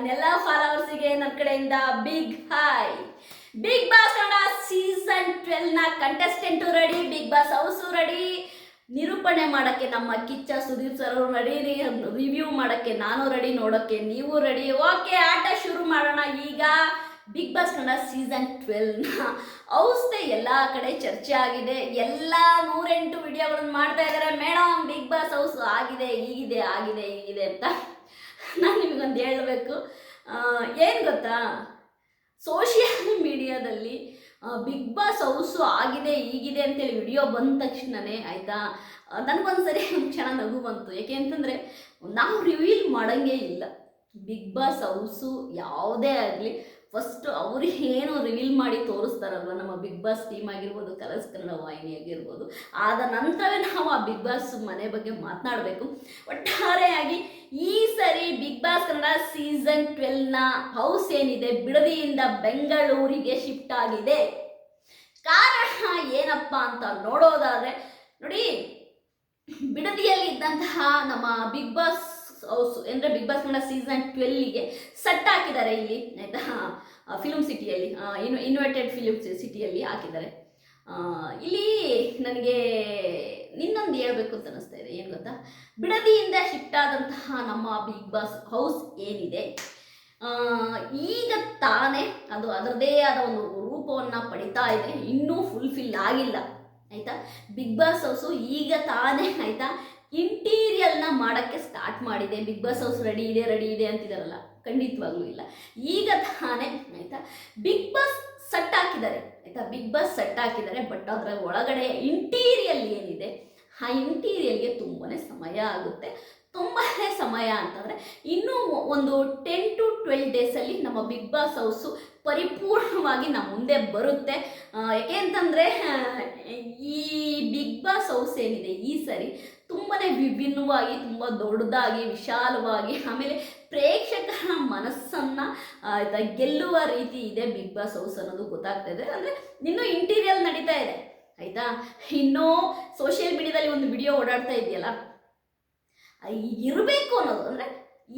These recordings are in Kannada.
ನನ್ನೆಲ್ಲ ಫಾಲೋವರ್ಸಿಗೆ ನನ್ನ ಕಡೆಯಿಂದ big hi big boss Kannada season ಟ್ವೆಲ್ನ contestant ready big boss house ready ನಿರೂಪಣೆ ಮಾಡೋಕ್ಕೆ ನಮ್ಮ ಕಿಚ್ಚ ಸುದೀಪ್ ಸರ್ ಅವರು ರೆಡಿ ರಿವ್ಯೂ ಮಾಡೋಕ್ಕೆ ನಾನು ರೆಡಿ ನೋಡೋಕ್ಕೆ ನೀವು ರೆಡಿ ಓಕೆ ಆಟ ಶುರು ಮಾಡೋಣ ಈಗ. ಬಿಗ್ ಬಾಸ್ ಕನ್ನಡ ಸೀಸನ್ ಟ್ವೆಲ್ನ ಔಸ್ತೆ ಎಲ್ಲ ಕಡೆ ಚರ್ಚೆ ಆಗಿದೆ. ಎಲ್ಲ ನೂರೆಂಟು ವಿಡಿಯೋಗಳನ್ನು ಮಾಡ್ತಾ ಇದ್ದಾರೆ ಮೇಡಮ್ ಬಿಗ್ ಬಾಸ್ ಹೌಸ್ ಆಗಿದೆ, ಹೀಗಿದೆ ಆಗಿದೆ, ಹೀಗಿದೆ ಅಂತ. ನಾನು ನಿಮಗೊಂದು ಹೇಳಬೇಕು. ಏನು ಗೊತ್ತಾ? ಸೋಷಿಯಲ್ ಮೀಡಿಯಾದಲ್ಲಿ ಬಿಗ್ ಬಾಸ್ ಹೌಸು ಆಗಿದೆ ಈಗಿದೆ ಅಂತೇಳಿ ವಿಡಿಯೋ ಬಂದ ತಕ್ಷಣವೇ ಆಯಿತಾ? ನನಗೊಂದ್ಸರಿ ಒಂದು ಕ್ಷಣ ನಗು ಬಂತು. ಯಾಕೆ ಅಂತಂದರೆ, ನಾವು ರಿವೀಲ್ ಮಾಡೋಂಗೇ ಇಲ್ಲ. ಬಿಗ್ ಬಾಸ್ ಹೌಸು ಯಾವುದೇ ಆಗಲಿ ಫಸ್ಟ್ ಅವರು ಏನು ರಿವೀಲ್ ಮಾಡಿ ತೋರಿಸ್ತಾರಲ್ವ, ನಮ್ಮ ಬಿಗ್ ಬಾಸ್ ಟೀಮ್ ಆಗಿರ್ಬೋದು, ಕಲರ್ಸ್ ಕನ್ನಡ ವಾಹಿನಿ ಆಗಿರ್ಬೋದು. ಆದ ನಂತರವೇ ನಾವು ಆ ಬಿಗ್ ಬಾಸ್ ಮನೆ ಬಗ್ಗೆ ಮಾತನಾಡಬೇಕು. ಒಟ್ಟಾರೆಯಾಗಿ ಈ ಸರಿ ಬಿಗ್ ಬಾಸ್ ಕನ್ನಡ ಸೀಸನ್ ಟ್ವೆಲ್ನ ಹೌಸ್ ಏನಿದೆ, ಬಿಡದಿಯಿಂದ ಬೆಂಗಳೂರಿಗೆ ಶಿಫ್ಟ್ ಆಗಿದೆ. ಕಾರಣ ಏನಪ್ಪ ಅಂತ ನೋಡೋದಾದರೆ, ನೋಡಿ ಬಿಡದಿಯಲ್ಲಿ ಇದ್ದಂತಹ ನಮ್ಮ ಬಿಗ್ ಬಾಸ್ ಹೌಸ್ ಅಂದರೆ ಬಿಗ್ ಬಾಸ್ ಕನ್ನಡ ಸೀಸನ್ ಟ್ವೆಲ್ಲಿಗೆ ಸೆಟ್ ಹಾಕಿದ್ದಾರೆ ಇಲ್ಲಿ, ಆಯಿತಾ? ಫಿಲ್ಮ್ ಸಿಟಿಯಲ್ಲಿ ಇನ್ ಇನ್ವೈಟೆಡ್ ಫಿಲ್ಮ್ ಸಿಟಿಯಲ್ಲಿ ಹಾಕಿದ್ದಾರೆ. ಇಲ್ಲಿ ನನಗೆ ಇನ್ನೊಂದು ಹೇಳ್ಬೇಕು ಅಂತ ಅನಿಸ್ತಾ ಇದೆ, ಏನು ಗೊತ್ತಾ? ಬಿಡದಿಯಿಂದ ಶಿಫ್ಟ್ ಆದಂತಹ ನಮ್ಮ ಬಿಗ್ ಬಾಸ್ ಹೌಸ್ ಏನಿದೆ? ಈಗ ತಾನೇ ಅದು ಅದರದೇ ಆದ ಒಂದು ರೂಪವನ್ನು ಪಡಿತಾ ಇದೆ, ಇನ್ನೂ ಫುಲ್ಫಿಲ್ ಆಗಿಲ್ಲ, ಆಯಿತಾ? ಬಿಗ್ ಬಾಸ್ ಹೌಸು ಈಗ ತಾನೇ, ಆಯಿತಾ? ಇಂಟೀರಿಯಲ್ನ ಮಾಡೋಕ್ಕೆ ಸ್ಟಾರ್ಟ್ ಮಾಡಿದೆ. ಬಿಗ್ ಬಾಸ್ ಹೌಸ್ ರೆಡಿ ಇದೆ ರೆಡಿ ಇದೆ ಅಂತಿದಾರಲ್ಲ. ಖಂಡಿತವಾಗ್ಲೂ ಇಲ್ಲ. ಈಗ ತಾನೇ, ಆಯಿತಾ? ಬಿಗ್ ಬಾಸ್ ಸೆಟ್ ಹಾಕಿದ್ದಾರೆ. ಆಯಿತಾ? ಬಿಗ್ ಬಾಸ್ ಸೆಟ್ ಹಾಕಿದ್ದಾರೆ ಬಟ್ ಅದರ ಒಳಗಡೆ ಇಂಟೀರಿಯಲ್ ಏನಿದೆ? ಆ ಇಂಟೀರಿಯಲ್ಗೆ ತುಂಬಾ ಸಮಯ ಆಗುತ್ತೆ. ತುಂಬಾ ಸಮಯ ಅಂತಂದರೆ ಇನ್ನೂ ಒಂದು ಟೆನ್ ಟು ಟ್ವೆಲ್ ಡೇಸಲ್ಲಿ ನಮ್ಮ ಬಿಗ್ ಬಾಸ್ ಹೌಸು ಪರಿಪೂರ್ಣವಾಗಿ ನಮ್ಮ ಮುಂದೆ ಬರುತ್ತೆ. ಯಾಕೆ ಅಂತಂದರೆ ಈ ಬಿಗ್ ಬಾಸ್ ಹೌಸ್ ಏನಿದೆ, ಈ ಸರಿ ತುಂಬಾ ವಿಭಿನ್ನವಾಗಿ, ತುಂಬ ದೊಡ್ಡದಾಗಿ, ವಿಶಾಲವಾಗಿ, ಆಮೇಲೆ ಪ್ರೇಕ್ಷಕರ ಮನಸ್ಸನ್ನು ಗೆಲ್ಲುವ ರೀತಿ ಇದೆ ಬಿಗ್ ಬಾಸ್ ಹೌಸ್ ಅನ್ನೋದು ಗೊತ್ತಾಗ್ತಾ ಇದೆ. ಅಂದರೆ ಇನ್ನೂ ಇಂಟೀರಿಯಲ್ ನಡೀತಾ ಇದೆ, ಆಯಿತಾ? ಇನ್ನೂ ಸೋಷಿಯಲ್ ಮೀಡಿಯಾದಲ್ಲಿ ಒಂದು ವಿಡಿಯೋ ಓಡಾಡ್ತಾ ಇದೆಯಲ್ಲ ಇರಬೇಕು ಅನ್ನೋದು, ಅಂದರೆ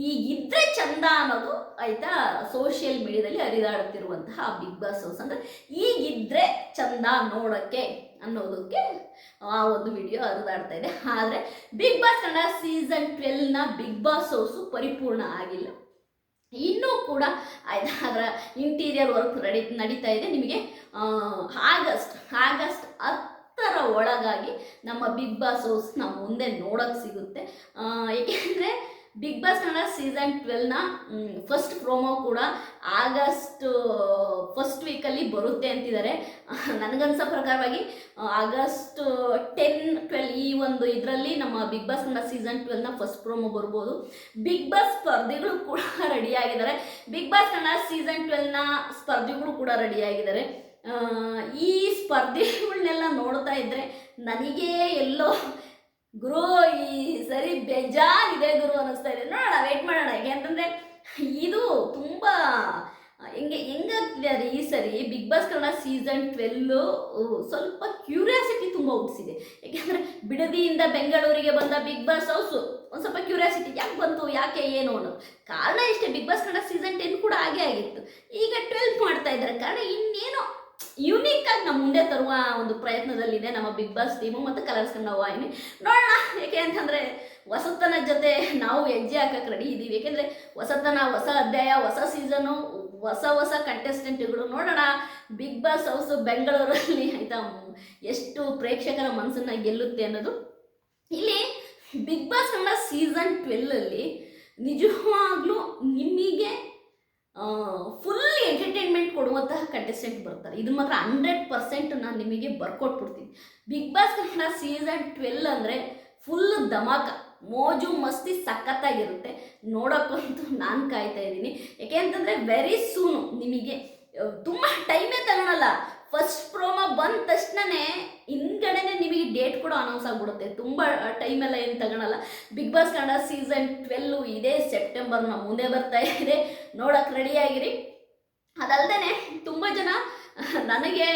ಈಗಿದ್ರೆ ಚಂದ ಅನ್ನೋದು, ಆಯಿತಾ? ಸೋಷಿಯಲ್ ಮೀಡಿಯಾದಲ್ಲಿ ಹರಿದಾಡುತ್ತಿರುವಂತಹ ಬಿಗ್ ಬಾಸ್ ಹೌಸ್. ಅಂದರೆ ಈಗಿದ್ರೆ ಚಂದ ನೋಡೋಕ್ಕೆ ಅನ್ನೋದಕ್ಕೆ ಆ ಒಂದು ವಿಡಿಯೋ ಹರಿದಾಡ್ತಾ ಇದೆ. ಆದರೆ ಬಿಗ್ ಬಾಸ್ ಕನ್ನಡ ಸೀಸನ್ ಟ್ವೆಲ್ನ ಬಿಗ್ ಬಾಸ್ ಹೌಸು ಪರಿಪೂರ್ಣ ಆಗಿಲ್ಲ. ಇನ್ನೂ ಕೂಡ ಅದರ ಇಂಟೀರಿಯರ್ ವರ್ಕ್ ನಡಿ, ನಡೀತಾ ಇದೆ. ನಿಮಗೆ ಆಗಸ್ಟ್ ಆಗಸ್ಟ್ ಹತ್ತರ ಒಳಗಾಗಿ ನಮ್ಮ ಬಿಗ್ ಬಾಸ್ ಹೌಸ್ ನಮ್ಮ ಮುಂದೆ ನೋಡೋಕ್ಕೆ ಸಿಗುತ್ತೆ. ಏಕೆಂದರೆ ಬಿಗ್ ಬಾಸ್ ಕನ್ನಡ ಸೀಸನ್ ಟ್ವೆಲ್ನ ಫಸ್ಟ್ ಪ್ರೋಮೋ ಕೂಡ ಆಗಸ್ಟ್ ಫಸ್ಟ್ ವೀಕಲ್ಲಿ ಬರುತ್ತೆ ಅಂತಿದ್ದಾರೆ. ನನಗನ್ಸೋ ಪ್ರಕಾರವಾಗಿ ಆಗಸ್ಟ್ ಟೆನ್ ಟ್ವೆಲ್ ಈ ಒಂದು ಇದರಲ್ಲಿ ನಮ್ಮ ಬಿಗ್ ಬಾಸ್ ಕನ್ನಡ ಸೀಸನ್ ಟ್ವೆಲ್ನ ಫಸ್ಟ್ ಪ್ರೋಮೋ ಬರ್ಬೋದು. ಬಿಗ್ ಬಾಸ್ ಸ್ಪರ್ಧಿಗಳು ಕೂಡ ರೆಡಿಯಾಗಿದ್ದಾರೆ ಬಿಗ್ ಬಾಸ್ ಕನ್ನಡ ಸೀಸನ್ ಟ್ವೆಲ್ನ ಸ್ಪರ್ಧಿಗಳು ಕೂಡ ರೆಡಿಯಾಗಿದ್ದಾರೆ ಆಗಿದ್ದಾರೆ. ಈ ಸ್ಪರ್ಧೆಗಳನ್ನೆಲ್ಲ ನೋಡ್ತಾ ಇದ್ದರೆ ನನಗೆ ಎಲ್ಲೋ ಗುರು, ಈ ಸರಿ ಬೇಜಾರಿದೆ ಗುರು ಅನಿಸ್ತಾ ಇದೆ. ನೋಡೋಣ ವೇಟ್ ಮಾಡೋಣ. ಯಾಕೆಂತಂದರೆ ಇದು ತುಂಬ, ಹೆಂಗೆ ಹೆಂಗಾಗ್ತಿದೆ ಈ ಸರಿ? Big boss Kannada season twelve ಸ್ವಲ್ಪ ಕ್ಯೂರಿಯಾಸಿಟಿ ತುಂಬ ಹುಟ್ಟಿಸಿದೆ. ಯಾಕೆಂದರೆ, ಬಿಡದಿಯಿಂದ ಬೆಂಗಳೂರಿಗೆ ಬಂದ ಬಿಗ್ ಬಾಸ್ ಹೌಸು ಒಂದು ಸ್ವಲ್ಪ ಕ್ಯೂರಿಯಾಸಿಟಿ ಯಾಕೆ ಬಂತು, ಯಾಕೆ, ಏನು ಅನ್ನೋದು ಕಾರಣ ಇಷ್ಟೇ. Big boss Kannada season ten ಕೂಡ ಹಾಗೆ ಆಗಿತ್ತು. ಈಗ ಟ್ವೆಲ್ತ್ ಮಾಡ್ತಾ ಇದ್ದಾರೆ. ಕಾರಣ ಇನ್ನೇನೋ ಯುನೀಕ್ ಆಗಿ ನಮ್ಮ ಮುಂದೆ ತರುವ ಒಂದು ಪ್ರಯತ್ನದಲ್ಲಿದೆ ನಮ್ಮ ಬಿಗ್ ಬಾಸ್ ಟೀಮು ಮತ್ತು ಕಲರ್ಸ್ ಕನ್ನಡ ವಾಹಿನಿ. ನೋಡೋಣ, ಏಕೆ ಅಂತಂದರೆ ಹೊಸತನ ಜೊತೆ ನಾವು ಹೆಜ್ಜೆ ಹಾಕಕ್ಕೆ ರೆಡಿ ಇದ್ದೀವಿ ಏಕೆಂದರೆ ಹೊಸತನ ಹೊಸ ಅಧ್ಯಾಯ, ಹೊಸ ಸೀಸನು ಹೊಸ ಹೊಸ ಕಂಟೆಸ್ಟೆಂಟ್ಗಳು ನೋಡೋಣ ಬಿಗ್ ಬಾಸ್ ಹೌಸ್ ಬೆಂಗಳೂರಲ್ಲಿ ಆಯಿತಾ, ಎಷ್ಟು ಪ್ರೇಕ್ಷಕರ ಮನಸ್ಸನ್ನು ಗೆಲ್ಲುತ್ತೆ ಅನ್ನೋದು. ಇಲ್ಲಿ ಬಿಗ್ ಬಾಸ್ ಕನ್ನಡ ಸೀಸನ್ ಟ್ವೆಲ್ಲಲ್ಲಿ ನಿಜವಾಗ್ಲೂ ನಿಮಗೆ ಫುಲ್ ಎಂಟರ್ಟೈನ್ಮೆಂಟ್ ಕೊಡುವಂತಹ ಕಂಟೆಸ್ಟೆಂಟ್ ಬರ್ತಾರೆ. ಇದು ಮಾತ್ರ ಹಂಡ್ರೆಡ್ ಪರ್ಸೆಂಟ್ ನಾನು ನಿಮಗೆ ಬರ್ಕೊಟ್ಬಿಡ್ತೀನಿ. Big boss Kannada season twelve ಅಂದರೆ ಫುಲ್ ಧಮಾಕ, ಮೋಜು ಮಸ್ತಿ ಸಖತ್ತಾಗಿರುತ್ತೆ. ನೋಡೋಕ್ಕಂತೂ ನಾನು ಕಾಯ್ತಾ ಇದ್ದೀನಿ. ಯಾಕೆ ಅಂತಂದರೆ ವೆರಿ ಸೂನು ನಿಮಗೆ ತುಂಬ ಟೈಮೇ ತಗೊಳಲ್ಲ. ಫಸ್ಟ್ ಪ್ರೋಮೋ ಬಂದ ತಕ್ಷಣನೇ ಹಿಂದ್ಗಡೆನೆ ನಿಮಗೆ ಡೇಟ್ ಕೂಡ ಅನೌನ್ಸ್ ಆಗಿಬಿಡುತ್ತೆ. ತುಂಬ ಟೈಮೆಲ್ಲ ಏನು ತಗೊಳಲ್ಲ. Big boss Kannada season twelve ಇದೇ ಸೆಪ್ಟೆಂಬರ್ ನಮ್ಮ ಮುಂದೆ ಬರ್ತಾ ಇದೆ. ನೋಡೋಕೆ ರೆಡಿಯಾಗಿರಿ ಅದಲ್ಲದೆ ತುಂಬ ಜನ ನನಗೆ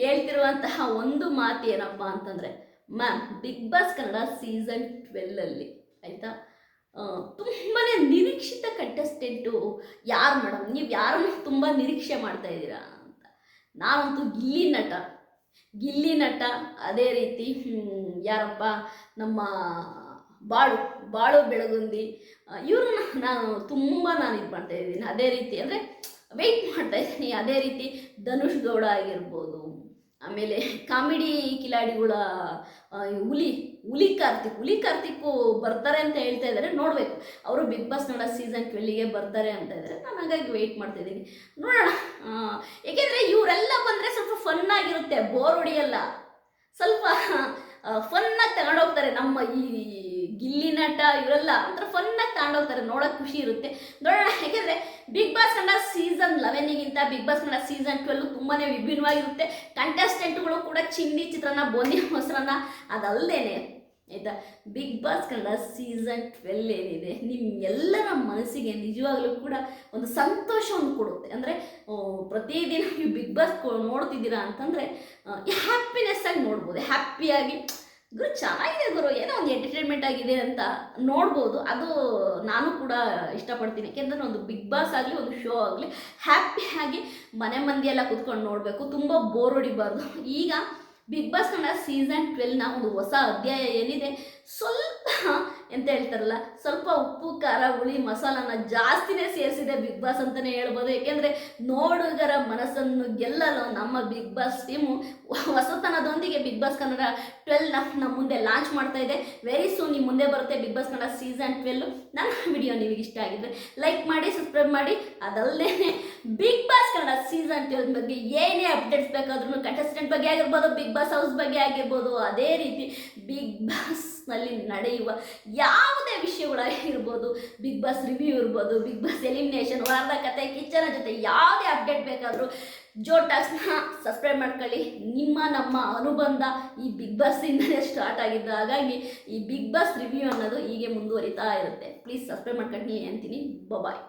ಹೇಳ್ತಿರುವಂತಹ ಒಂದು ಮಾತು ಏನಪ್ಪ ಅಂತಂದರೆ ma'am big boss Kannada season ಟ್ವೆಲ್ಲಲ್ಲಿ ಆಯಿತಾ? ತುಂಬಾ ನಿರೀಕ್ಷಿತ ಕಂಟೆಸ್ಟೆಂಟು ಯಾರು ಮೇಡಮ್ ನೀವು ಯಾರನ್ನು ತುಂಬ ನಿರೀಕ್ಷೆ ಮಾಡ್ತಾ ಇದ್ದೀರಾ? ನಾನಂತೂ ಗಿಲ್ಲಿ ನಟ. ಗಿಲ್ಲಿ ನಟ, ಅದೇ ರೀತಿ ಯಾರಪ್ಪ, ನಮ್ಮ ಬಾಳು ಬಾಳು ಬೆಳಗುಂದಿ ಇವ್ರನ್ನ ನಾನು ತುಂಬ ನಾನು ಇದು ಮಾಡ್ತಾ ಇದ್ದೀನಿ. ಅದೇ ರೀತಿ ಅಂದರೆ ವೆಯ್ಟ್ ಮಾಡ್ತಾ ಇದ್ದೀನಿ. ಅದೇ ರೀತಿ ಧನುಷ್ ಗೌಡ ಆಗಿರ್ಬೋದು, ಆಮೇಲೆ ಕಾಮಿಡಿ ಕಿಲಾಡಿಗಳ ಹುಲಿ ಹುಲಿ ಕಾರ್ತಿಕ್ ಹುಲಿ ಕಾರ್ತಿಕ್ ಬರ್ತಾರೆ ಅಂತ ಹೇಳ್ತಾ ಇದ್ದಾರೆ ನೋಡಬೇಕು. ಅವರು ಬಿಗ್ ಬಾಸ್ ನೋಡ ಸೀಸನ್ ಟ್ವೆಲ್ಲಿಗೆ ಬರ್ತಾರೆ ಅಂತ ಇದ್ದಾರೆ ನಾನು ಹಾಗಾಗಿ ವೆಯ್ಟ್ ಮಾಡ್ತಾ ಇದ್ದೀನಿ. ನೋಡೋಣ. ಏಕೆಂದರೆ ಇವರೆಲ್ಲ ಬಂದರೆ ಸ್ವಲ್ಪ ಫನ್ ಆಗಿರುತ್ತೆ ಬೋರ್ ಹೊಡಿಯಲ್ಲ. ಸ್ವಲ್ಪ ಫನ್ನಾಗಿ ತಗೊಂಡೋಗ್ತಾರೆ ನಮ್ಮ ಈ ಗಿಲ್ಲಿ ನಟ ಇವರೆಲ್ಲ ಒಂಥರ ಫನ್ನಾಗಿ ತಗೊಂಡೋಗ್ತಾರೆ, ನೋಡೋಕೆ ಖುಷಿ ಇರುತ್ತೆ. ನೋಡೋಣ, ಯಾಕೆಂದರೆ big boss Kannada season ಲೆವೆನಿಗಿಂತ big boss Kannada season twelve ತುಂಬಾ ವಿಭಿನ್ನವಾಗಿರುತ್ತೆ. ಕಂಟೆಸ್ಟೆಂಟ್ಗಳು ಕೂಡ ಚಿಂಡಿ ಚಿತ್ರನ, ಬೋನಿ ಮೊಸರನ್ನ ಅದಲ್ಲದೇನೆ ಆಯಿತಾ? Big boss Kannada season twelve ಏನಿದೆ ನಿಮ್ಮೆಲ್ಲರ ಮನಸ್ಸಿಗೆ ನಿಜವಾಗ್ಲೂ ಕೂಡ ಒಂದು ಸಂತೋಷವನ್ನು ಕೊಡುತ್ತೆ. ಅಂದರೆ ಪ್ರತಿದಿನ ನೀವು ಬಿಗ್ ಬಾಸ್ ನೋಡ್ತಿದ್ದೀರಾ ಅಂತಂದರೆ ಹ್ಯಾಪಿನೆಸ್ ಆಗಿ ನೋಡ್ಬೋದು. ಹ್ಯಾಪಿಯಾಗಿ ಗುರು, ಚೆನ್ನಾಗಿದೆ ಗುರು, ಏನೋ ಒಂದು ಎಂಟರ್ಟೈನ್ಮೆಂಟ್ ಆಗಿದೆ ಅಂತ ನೋಡ್ಬೋದು. ಅದು ನಾನು ಕೂಡ ಇಷ್ಟಪಡ್ತೀನಿ. ಯಾಕೆಂದರೆ ಒಂದು ಬಿಗ್ ಬಾಸ್ ಆಗಲಿ, ಒಂದು ಶೋ ಆಗಲಿ ಹ್ಯಾಪಿಯಾಗಿ ಮನೆ ಮಂದಿಯೆಲ್ಲ ಕೂತ್ಕೊಂಡು ನೋಡಬೇಕು. ತುಂಬ ಬೋರ್ ಹೊಡಿಬಾರ್ದು. ಈಗ ಬಿಗ್ ಬಾಸ್ ಕನ್ನಡ ಸೀಸನ್ ಟ್ವೆಲ್ನ ಒಂದು ಹೊಸ ಅಧ್ಯಾಯ ಏನಿದೆ? ಸ್ವಲ್ಪ ಎಂತ ಹೇಳ್ತಾರಲ್ಲ, ಸ್ವಲ್ಪ ಉಪ್ಪು, ಖಾರ, ಹುಳಿ, ಮಸಾಲಾನ ಜಾಸ್ತಿನೇ ಸೇರಿಸಿದೆ ಬಿಗ್ ಬಾಸ್ ಅಂತಲೇ ಹೇಳ್ಬೋದು. ಏಕೆಂದರೆ ನೋಡುಗರ ಮನಸ್ಸನ್ನು ಗೆಲ್ಲಲು ನಮ್ಮ ಬಿಗ್ ಬಾಸ್ ಟೀಮು ಹೊಸತನದೊಂದಿಗೆ ಬಿಗ್ ಬಾಸ್ ಕನ್ನಡ ಟ್ವೆಲ್ ನಮ್ಮ ಮುಂದೆ ಲಾಂಚ್ ಮಾಡ್ತಾ ಇದೆ. ವೆರಿ ಸೂನ್ ನಿಮ್ಮ ಮುಂದೆ ಬರುತ್ತೆ big boss Kannada season twelve ನನ್ನ ವಿಡಿಯೋ ನಿಮಗೆ ಇಷ್ಟ ಆಗಿದ್ರೆ ಲೈಕ್ ಮಾಡಿ ಸಬ್ಸ್ಕ್ರೈಬ್ ಮಾಡಿ. ಅದಲ್ಲದೆ big boss Kannada season twelve ಬಗ್ಗೆ ಏನೇ ಅಪ್ಡೇಟ್ಸ್ ಬೇಕಾದ್ರೂ ಕಂಟೆಸ್ಟೆಂಟ್ ಬಗ್ಗೆ ಆಗಿರ್ಬೋದು. ಬಿಗ್ ಬಾಸ್ ಹೌಸ್ ಬಗ್ಗೆ ಆಗಿರ್ಬೋದು, ಅದೇ ರೀತಿ ಬಿಗ್ ಬಾಸ್ನಲ್ಲಿ ನಡೆಯುವ ಯಾವುದೇ ವಿಷಯಗಳಾಗಿರ್ಬೋದು ಬಿಗ್ ಬಾಸ್ ರಿವ್ಯೂ ಇರ್ಬೋದು ಬಿಗ್ ಬಾಸ್ ಎಲಿಮಿನೇಷನ್ ವಾರದ ಕತೆ, ಕಿಚ್ಚನ ಜೊತೆ ಯಾವುದೇ ಅಪ್ಡೇಟ್ ಬೇಕಾದರೂ ಜೋ ಟಾಕ್ಸ್ನ ಸಬ್ಸ್ಕ್ರೈಬ್ ಮಾಡ್ಕೊಳ್ಳಿ. ನಿಮ್ಮ, ನಮ್ಮ ಅನುಬಂಧ ಈ ಬಿಗ್ ಬಾಸ್ನಿಂದಲೇ ಸ್ಟಾರ್ಟ್ ಆಗಿದ್ದು. ಹಾಗಾಗಿ ಈ ಬಿಗ್ ಬಾಸ್ ರಿವ್ಯೂ ಅನ್ನೋದು ಹೀಗೆ ಮುಂದುವರಿತಾ ಇರುತ್ತೆ. ಪ್ಲೀಸ್ ಸಬ್ಸ್ಕ್ರೈಬ್ ಮಾಡ್ಕೊಂಡು ಅಂತೀನಿ. ಬಾಯ್